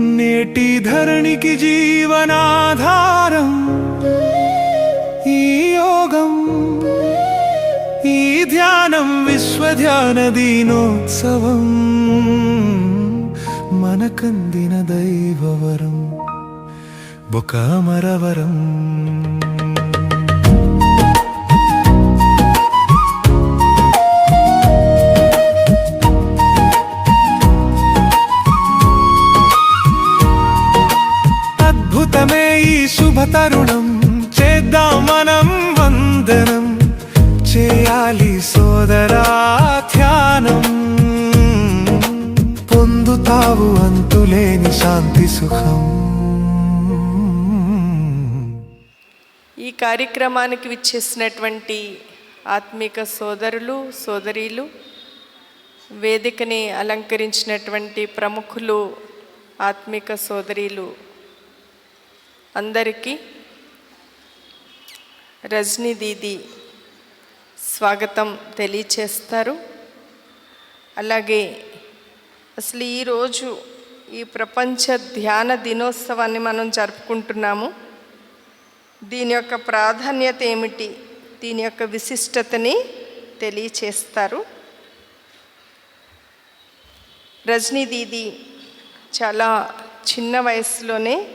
నేటి ధరణికి జీవనాధారం. ఈ యోగం ఈ ధ్యానం విశ్వధ్యాన దీనోత్సవం. మనకందిన దైవవరం ఒక కరుణం తరుణం చేద్దాం మనం వందనం. చేయాలి సోదరా ధ్యానం. పొందుతావు అంతులేని శాంతి సుఖం. ఈ కార్యక్రమానికి విచ్చేసినటువంటి ఆత్మిక సోదరులు సోదరీలు వేదికని అలంకరించినటువంటి ప్రముఖులు ఆత్మిక సోదరీలు అందరికీ రజనీ దీది స్వాగతం తెలియచేస్తారు. అలాగే అసలు ఈరోజు ఈ ప్రపంచ ధ్యాన దినోత్సవాన్ని మనం జరుపుకుంటున్నాము. దీని యొక్క ప్రాధాన్యత ఏమిటి? దీని యొక్క విశిష్టతని తెలియచేస్తారు. రజనీ దీది చాలా చిన్న వయసులోనే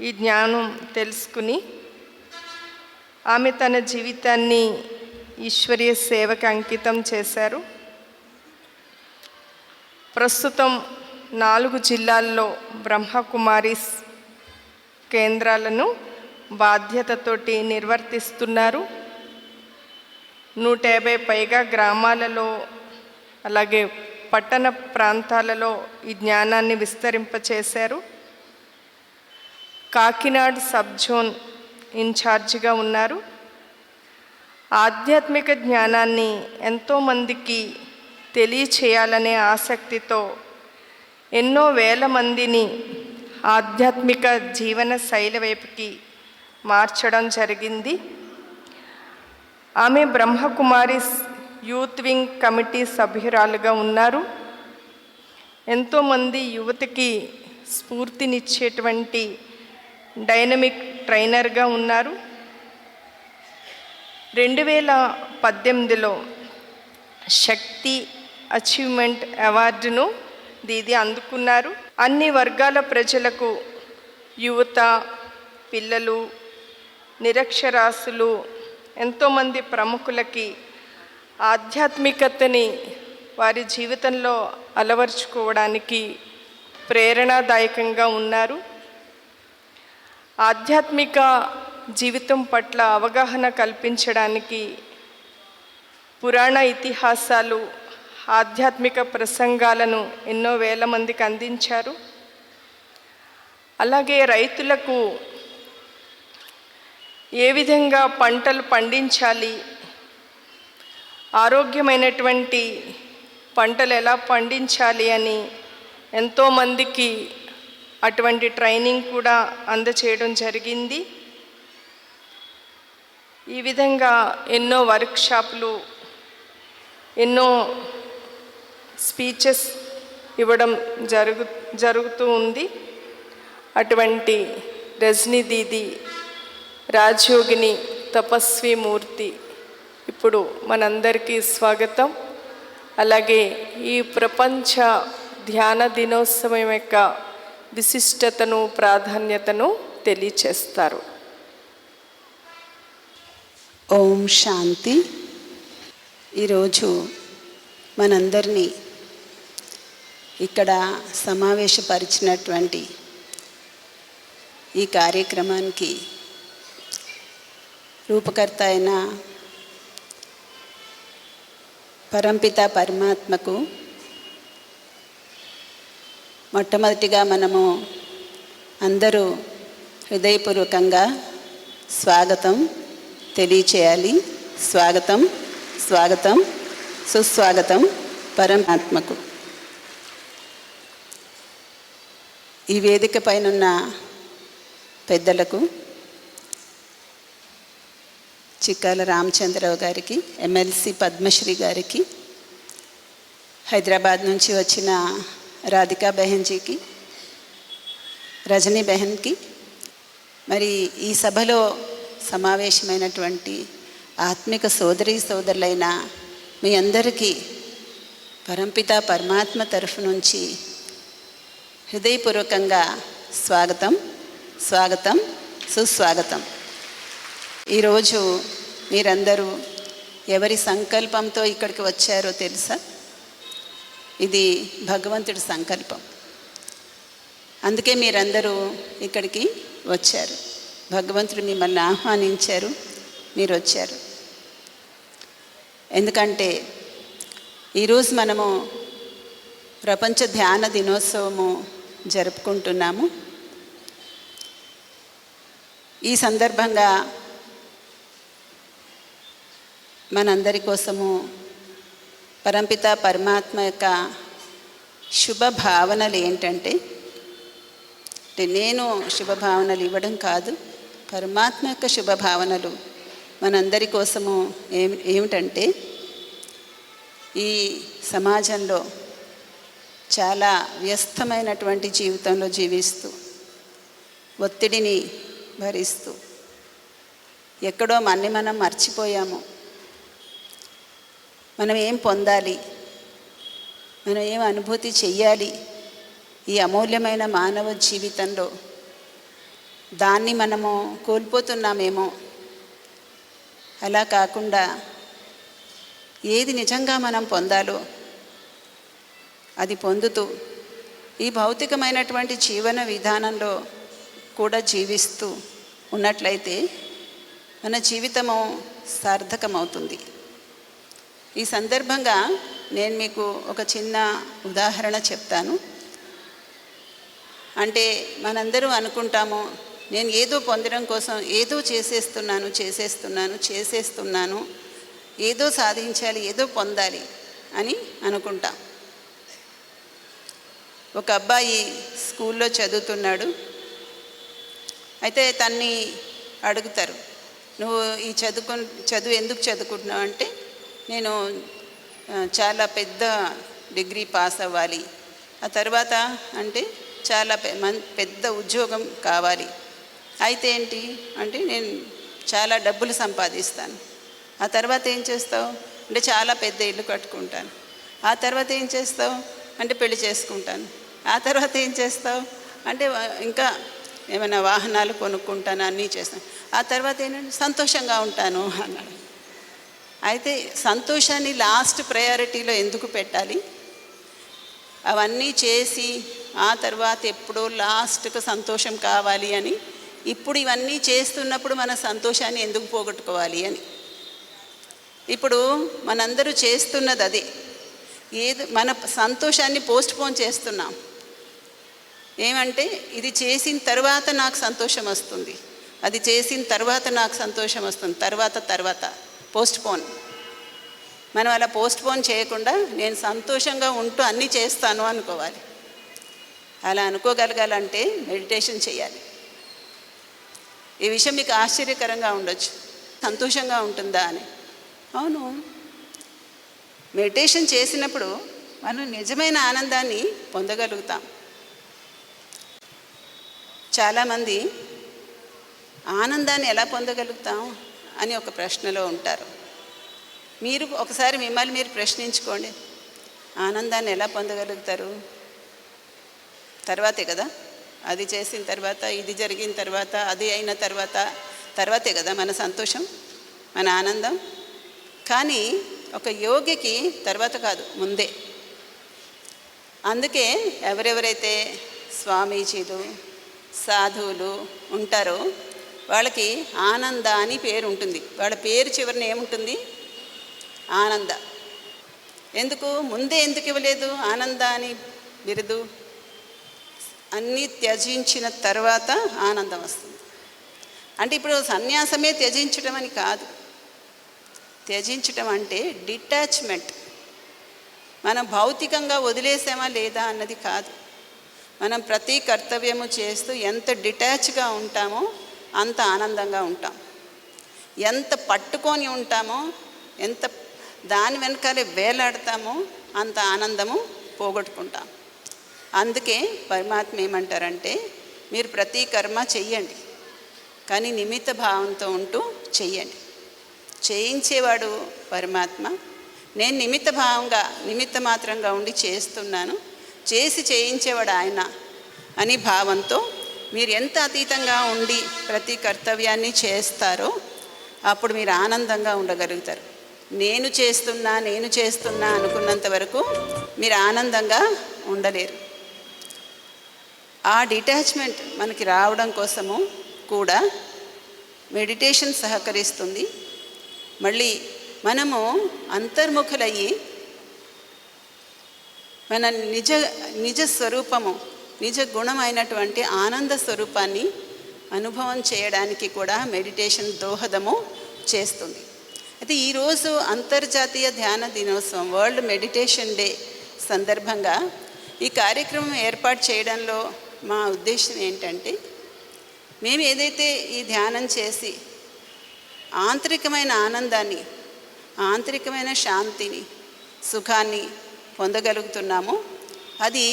ఈ జ్ఞానం తెలుసుకుని ఆమె తన జీవితాన్ని ఈశ్వరీయ సేవకి అంకితం చేశారు. ప్రస్తుతం నాలుగు జిల్లాల్లో బ్రహ్మకుమారి కేంద్రాలను బాధ్యతతోటి నిర్వర్తిస్తున్నారు. నూట యాభై పైగా గ్రామాలలో అలాగే పట్టణ ప్రాంతాలలో ఈ జ్ఞానాన్ని విస్తరింపచేశారు. కాకినాడ సబ్ జోన్ ఇన్ఛార్జిగా ఉన్నారు ఆధ్యాత్మిక జ్ఞానాన్ని ఎంతోమందికి తెలియచేయాలనే ఆసక్తితో ఎన్నో వేల మందిని ఆధ్యాత్మిక జీవన శైలి వైపుకి మార్చడం జరిగింది ఆమె బ్రహ్మకుమారి యూత్ వింగ్ కమిటీ సభ్యురాలుగా ఉన్నారు ఎంతోమంది యువతకి స్ఫూర్తినిచ్చేటువంటి డైనమిక్ ట్రైనర్గా ఉన్నారు. రెండు వేల పద్దెనిమిదిలో శక్తి అచీవ్మెంట్ అవార్డును దీది అందుకున్నారు. అన్ని వర్గాల ప్రజలకు యువత పిల్లలు నిరక్షరాస్యులు ఎంతోమంది ప్రముఖులకి ఆధ్యాత్మికతని వారి జీవితంలో అలవర్చుకోవడానికి ప్రేరణాదాయకంగా ఉన్నారు. ఆధ్యాత్మిక జీవితం పట్ల అవగాహన కల్పించడానికి పురాణ ఇతిహాసాలు ఆధ్యాత్మిక ప్రసంగాలను ఎన్నో వేల మందికి అందించారు. అలాగే రైతులకు ఏ విధంగా పంటలు పండించాలి ఆరోగ్యమైనటువంటి పంటలు ఎలా పండించాలి అని ఎంతోమందికి అటువంటి ట్రైనింగ్ కూడా అందచేయడం జరిగింది. ఈ విధంగా ఎన్నో వర్క్షాప్లు ఎన్నో స్పీచెస్ ఇవ్వడం జరుగు జరుగుతూ ఉంది. అటువంటి రజనీ దీది రాజయోగిని తపస్వి మూర్తి ఇప్పుడు మనందరికీ స్వాగతం. అలాగే ఈ ప్రపంచ ధ్యాన దినోత్సవం యొక్క విశిష్టతను ప్రాధాన్యతను తెలియచేస్తారు. ఓం శాంతి. ఈరోజు మనందరినీ ఇక్కడ సమావేశపరిచినటువంటి ఈ కార్యక్రమానికి రూపకర్త అయిన పరంపిత పరమాత్మకు మొట్టమొదటిగా మనము అందరూ హృదయపూర్వకంగా స్వాగతం తెలియచేయాలి. స్వాగతం స్వాగతం సుస్వాగతం పరమాత్మకు. ఈ వేదిక పైనున్న పెద్దలకు చిక్కాల రామచంద్రరావు గారికి ఎమ్మెల్సీ పద్మశ్రీ గారికి హైదరాబాద్ నుంచి వచ్చిన రాధికా బెహెన్జీకి రజనీ బెహన్కి మరి ఈ సభలో సమావేశమైనటువంటి ఆత్మిక సోదరి సోదరులైన మీ అందరికీ పరంపిత పరమాత్మ తరఫు నుంచి హృదయపూర్వకంగా స్వాగతం స్వాగతం సుస్వాగతం. ఈరోజు మీరందరూ ఎవరి సంకల్పంతో ఇక్కడికి వచ్చారో తెలుసా? ఇది భగవంతుడి సంకల్పం. అందుకే మీరందరూ ఇక్కడికి వచ్చారు. భగవంతుడు మిమ్మల్ని ఆహ్వానించారు. మీరు వచ్చారు ఎందుకంటే ఈరోజు మనము ప్రపంచ ధ్యాన దినోత్సవము జరుపుకుంటున్నాము. ఈ సందర్భంగా మనందరి కోసము పరంపిత పరమాత్మ యొక్క శుభ భావనలు ఏంటంటే అంటే నేను శుభ భావనలు ఇవ్వడం కాదు పరమాత్మ యొక్క శుభ భావనలు మనందరి కోసము ఏమి ఏమిటంటే ఈ సమాజంలో చాలా వ్యస్తమైనటువంటి జీవితంలో జీవిస్తూ ఒత్తిడిని భరిస్తూ ఎక్కడో మన్ని మనం మర్చిపోయాము. మనం ఏం పొందాలి? మనం ఏం అనుభూతి చెయ్యాలి? ఈ అమూల్యమైన మానవ జీవితంలో దాన్ని మనము కోల్పోతున్నామేమో? అలా కాకుండా ఏది నిజంగా మనం పొందాలో అది పొందుతూ ఈ భౌతికమైనటువంటి జీవన విధానంలో కూడా జీవిస్తూ ఉన్నట్లయితే మన జీవితము సార్థకమవుతుంది. ఈ సందర్భంగా నేను మీకు ఒక చిన్న ఉదాహరణ చెప్తాను. అంటే మనందరూ అనుకుంటాము నేను ఏదో పొందడం కోసం ఏదో చేసేస్తున్నాను చేసేస్తున్నాను చేసేస్తున్నాను ఏదో సాధించాలి ఏదో పొందాలి అని అనుకుంటాం. ఒక అబ్బాయి స్కూల్లో చదువుతున్నాడు. అయితే తన్ని అడుగుతారు నువ్వు ఈ చదువుకు చదువు ఎందుకు చదువుకుంటున్నావు? అంటే నేను చాలా పెద్ద డిగ్రీ పాస్ అవ్వాలి. ఆ తర్వాత అంటే చాలా పెద్ద ఉద్యోగం కావాలి. అయితే ఏంటి అంటే నేను చాలా డబ్బులు సంపాదిస్తాను. ఆ తర్వాత ఏం చేస్తావు? అంటే చాలా పెద్ద ఇల్లు కట్టుకుంటాను. ఆ తర్వాత ఏం చేస్తావు? అంటే పెళ్ళి చేసుకుంటాను. ఆ తర్వాత ఏం చేస్తావు? అంటే ఇంకా ఏమైనా వాహనాలు కొనుక్కుంటాను అన్నీ చేస్తాను. ఆ తర్వాత ఏంటంటే సంతోషంగా ఉంటాను అన్నాడు. అయితే సంతోషాన్ని లాస్ట్ ప్రయారిటీలో ఎందుకు పెట్టాలి? అవన్నీ చేసి ఆ తర్వాత ఎప్పుడో లాస్ట్కు సంతోషం కావాలి అని ఇప్పుడు ఇవన్నీ చేస్తున్నప్పుడు మన సంతోషాన్ని ఎందుకు పోగొట్టుకోవాలి అని. ఇప్పుడు మనందరూ చేస్తున్నది అదే. ఏది మన సంతోషాన్ని పోస్ట్ పోన్ చేస్తున్నాం. ఏమంటే ఇది చేసిన తర్వాత నాకు సంతోషం వస్తుంది. అది చేసిన తర్వాత నాకు సంతోషం వస్తుంది. తర్వాత తర్వాత. పోస్ట్పోన్. మనం అలా పోస్ట్పోన్ చేయకుండా నేను సంతోషంగా ఉంటూ అన్నీ చేస్తాను అనుకోవాలి. అలా అనుకోగలగాలంటే మెడిటేషన్ చేయాలి. ఈ విషయం మీకు ఆశ్చర్యకరంగా ఉండొచ్చు. సంతోషంగా ఉంటుందా అని. అవును. మెడిటేషన్ చేసినప్పుడు మనం నిజమైన ఆనందాన్ని పొందగలుగుతాం. చాలామంది ఆనందాన్ని ఎలా పొందగలుగుతాం? అని ఒక ప్రశ్నలో ఉంటారు. మీరు ఒకసారి మిమ్మల్ని మీరు ప్రశ్నించుకోండి. ఆనందాన్ని ఎలా పొందగలుగుతారు? తర్వాతే కదా? అది చేసిన తర్వాత ఇది జరిగిన తర్వాత అది అయిన తర్వాత తర్వాతే కదా మన సంతోషం మన ఆనందం? కానీ ఒక యోగికి తర్వాత కాదు ముందే. అందుకే ఎవరెవరైతే స్వామీజీలు సాధువులు ఉంటారో వాళ్ళకి ఆనంద అని పేరు ఉంటుంది. వాళ్ళ పేరు చివరిన ఏముంటుంది? ఆనంద. ఎందుకు? ముందే ఎందుకు ఇవ్వలేదు? ఆనంద అని బిరుదు. అన్నీ త్యజించిన తర్వాత ఆనందం వస్తుంది. అంటే ఇప్పుడు సన్యాసమే త్యజించడం అని కాదు. త్యజించటం అంటే డిటాచ్మెంట్. మనం భౌతికంగా వదిలేసామా లేదా అన్నది కాదు. మనం ప్రతి కర్తవ్యము చేస్తూ ఎంత డిటాచ్గా ఉంటామో అంత ఆనందంగా ఉంటాం. ఎంత పట్టుకొని ఉంటామో ఎంత దాని వెనకాలే వేలాడతామో అంత ఆనందము పోగొట్టుకుంటాం. అందుకే పరమాత్మ ఏమంటారంటే మీరు ప్రతి కర్మ చెయ్యండి. కానీ నిమిత్త భావంతో ఉంటూ చెయ్యండి. చేయించేవాడు పరమాత్మ. నేను నిమిత్త భావంగా నిమిత్త మాత్రంగా ఉండి చేస్తున్నాను. చేసి చేయించేవాడు ఆయన అని భావంతో మీరు ఎంత అతీతంగా ఉండి ప్రతి కర్తవ్యాన్ని చేస్తారో అప్పుడు మీరు ఆనందంగా ఉండగలుగుతారు. నేను చేస్తున్నా నేను చేస్తున్నా అనుకున్నంత వరకు మీరు ఆనందంగా ఉండలేరు. ఆ డిటాచ్మెంట్ మనకి రావడం కోసము కూడా మెడిటేషన్ సహకరిస్తుంది. మళ్ళీ మనము అంతర్ముఖులయ్యి మన నిజ నిజ స్వరూపము నిజ గుణమైనటువంటి ఆనంద స్వరూపాన్ని అనుభవం చేయడానికి కూడా మెడిటేషన్ దోహదము చేస్తుంది. అయితే ఈరోజు అంతర్జాతీయ ధ్యాన దినోత్సవం వరల్డ్ మెడిటేషన్ డే సందర్భంగా ఈ కార్యక్రమం ఏర్పాటు చేయడంలో మా ఉద్దేశం ఏంటంటే మేము ఏదైతే ఈ ధ్యానం చేసి ఆంతరికమైన ఆనందాన్ని ఆంతరికమైన శాంతిని సుఖాన్ని పొందగలుగుతున్నామో అది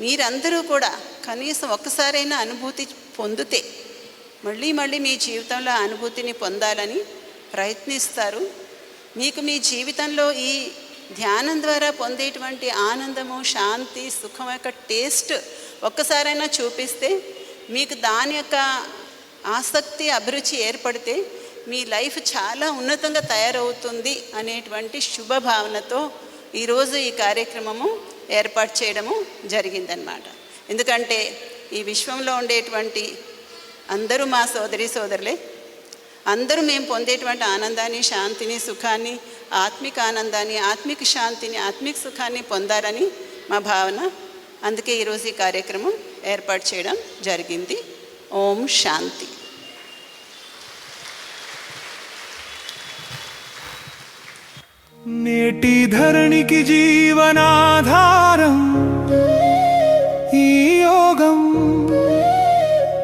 మీరందరూ కూడా కనీసం ఒక్కసారైనా అనుభూతి పొందితే మళ్ళీ మళ్ళీ మీ జీవితంలో అనుభూతిని పొందాలని ప్రయత్నిస్తారు. మీకు మీ జీవితంలో ఈ ధ్యానం ద్వారా పొందేటువంటి ఆనందము శాంతి సుఖం యొక్క టేస్ట్ ఒక్కసారైనా చూపిస్తే మీకు దాని యొక్క ఆసక్తి అభిరుచి ఏర్పడితే మీ లైఫ్ చాలా ఉన్నతంగా తయారవుతుంది అనేటువంటి శుభ భావనతో ఈరోజు ఈ కార్యక్రమము ఏర్పాటు చేయడము జరిగిందనమాట ఎందుకంటే ఈ విశ్వంలో ఉండేటువంటి అందరూ మా సోదరి సోదరులే. అందరూ మేము పొందేటువంటి ఆనందాన్ని శాంతిని సుఖాన్ని ఆత్మిక ఆనందాన్ని ఆత్మిక శాంతిని ఆత్మిక సుఖాన్ని పొందారని మా భావన. అందుకే ఈరోజు ఈ కార్యక్రమం ఏర్పాటు చేయడం జరిగింది. ఓం శాంతి. నేటి ధరణికి జీవనాధారం ఈ యోగం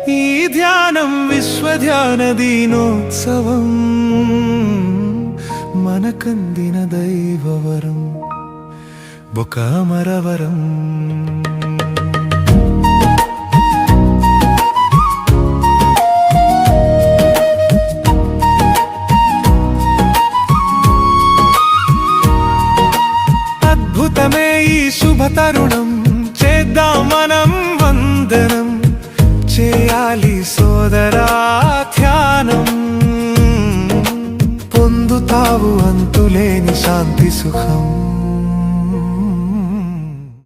ఈ ధ్యానం విశ్వధ్యాన దీనోత్సవం. మనకందిన దైవవరం ఒక